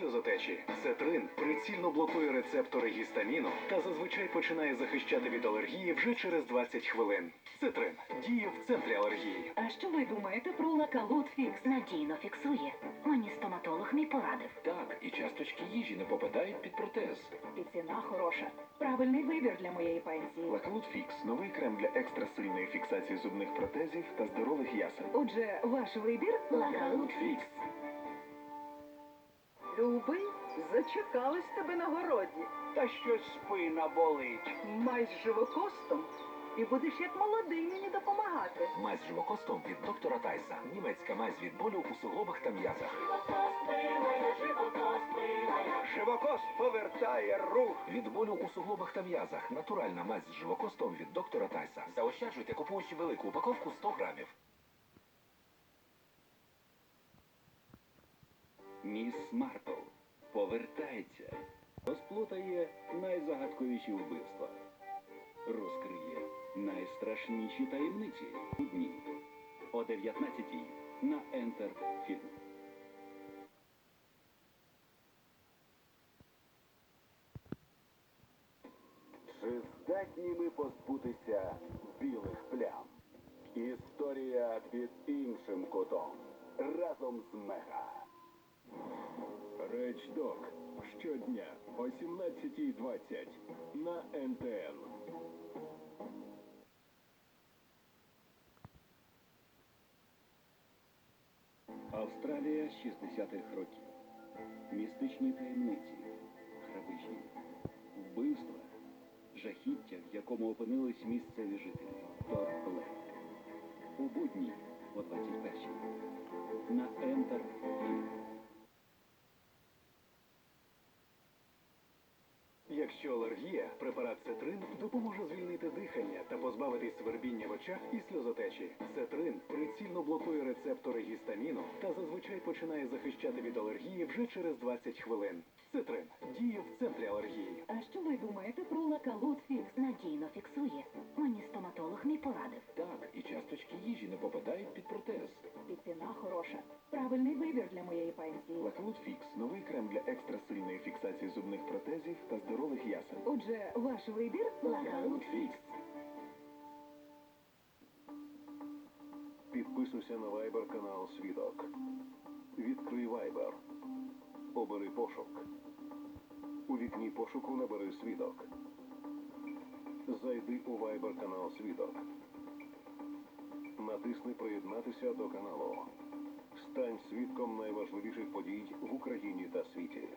сльозотечі. Цетрин прицільно блокує рецептори гістаміну та зазвичай починає захищати від алергії вже через 20 хвилин. Цетрин діє в центрі алергії. А що ви думаєте про лакалут фікс? Надійно фіксує. Мені стоматолог мій порадив. Так, і часточки їжі не попадають під протез. І ціна хороша. Правильний вибір для моєї пенсії. Лакалут Фікс новий крем для екстрасильної фіксації зубних протезів та здорових ясен. Отже, ваш вибір Лакалут Фікс. Любий, зачекались тебе на городі. Та щось спина болить. Май з живокостом і будеш як молодий мені допомагати. Мазь з живокостом від доктора Тайса. Німецька мазь від болю у суглобах та м'язах. Живокост повертає рух. Від болю у суглобах та м'язах. Натуральна мазь з живокостом від доктора Тайса. Заощаджуйте, купуючи велику упаковку 100 грамів. Міс Марпл повертається, розплутає найзагадковіші вбивства, розкриє найстрашніші таємниці у дні о 19-й на Film. Чи здатні ми позбутися білих плям? Історія під іншим кутом разом з Мега. Речдок щодня о 17.20 на НТН. Австралія 60-х років. Містичні таємниці, грабежі, вбивства, жахіття, в якому опинились місцеві жителі. Тор Блек. У будні о 21-й Якщо алергія, препарат Цетрин допоможе звільнити дихання та позбавитись свербіння в очах і сльозотечі. Цетрин прицільно блокує рецептори гістаміну та зазвичай починає захищати від алергії вже через 20 хвилин. Цетрин діє в центрі алергії. А що ви думаєте про лакалут фікс? Надійно фіксує. Хороша. Правильний вибір для моєї пенсії. Лакалут Фікс новий крем для екстрасильної фіксації зубних протезів та здорових ясен. Отже, ваш вибір Лакалут фікс. Підписуйся на Viber канал Свідок. Відкрий Viber. Обери пошук. У вікні пошуку набери свідок. Зайди у Viber канал Свідок. Натисни Приєднатися до каналу. Стань свідком найважливіших подій в Україні та світі.